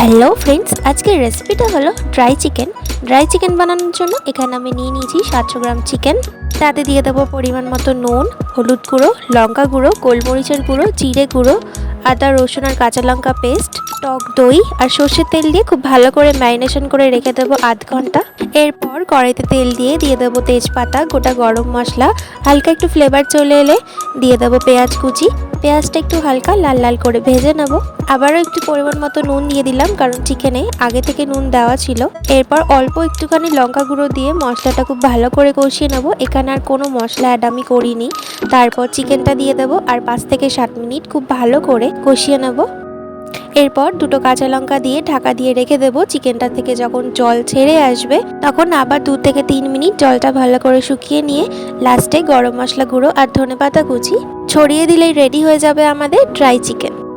Hello friends আজকের রেসিপিটা হলো ড্রাই চিকেন ড্রাই চিকেন বানানোর জন্য এখানে আমি নিয়ে নিয়েছি সাতশো গ্রাম চিকেন তাতে দিয়ে দেবো পরিমাণ মতো নুন, হলুদ গুঁড়ো, লঙ্কা গুঁড়ো, গোলমরিচের গুঁড়ো, জিরে গুঁড়ো, আদা, রসুন আর কাঁচা লঙ্কা পেস্ট টক দই আর সর্ষের তেল দিয়ে খুব ভালো করে ম্যারিনেশন করে রেখে দেবো আধ ঘণ্টা। এরপর কড়াইতে তেল দিয়ে দিয়ে দেবো তেজপাতা, গোটা গরম মশলা, হালকা একটু ফ্লেভার চলে এলে দিয়ে দেবো পেঁয়াজ কুচি। পেঁয়াজটা একটু হালকা লাল লাল করে ভেজে নেব। আবারও একটু পরিমাণ মতো নুন দিয়ে দিলাম, কারণ চিকেনে আগে থেকে নুন দেওয়া ছিল। এরপর অল্প একটুখানি লঙ্কা গুঁড়ো দিয়ে মশলাটা খুব ভালো করে কষিয়ে নেব। এখানে আর কোনো মশলা অ্যাড আমি করিনি। তারপর চিকেনটা দিয়ে দেবো আর পাঁচ থেকে সাত মিনিট খুব ভালো করে কষিয়ে নেব। এরপর দুটো কাঁচা লঙ্কা দিয়ে ঢাকা দিয়ে রেখে দেবো। চিকেনটা থেকে যখন জল ছেড়ে আসবে, তখন আবার দু থেকে তিন মিনিট জলটা ভালো করে শুকিয়ে নিয়ে লাস্টে গরম মশলা গুঁড়ো আর ধনেপাতা কুচি ছড়িয়ে দিলেই রেডি হয়ে যাবে আমাদের ড্রাই চিকেন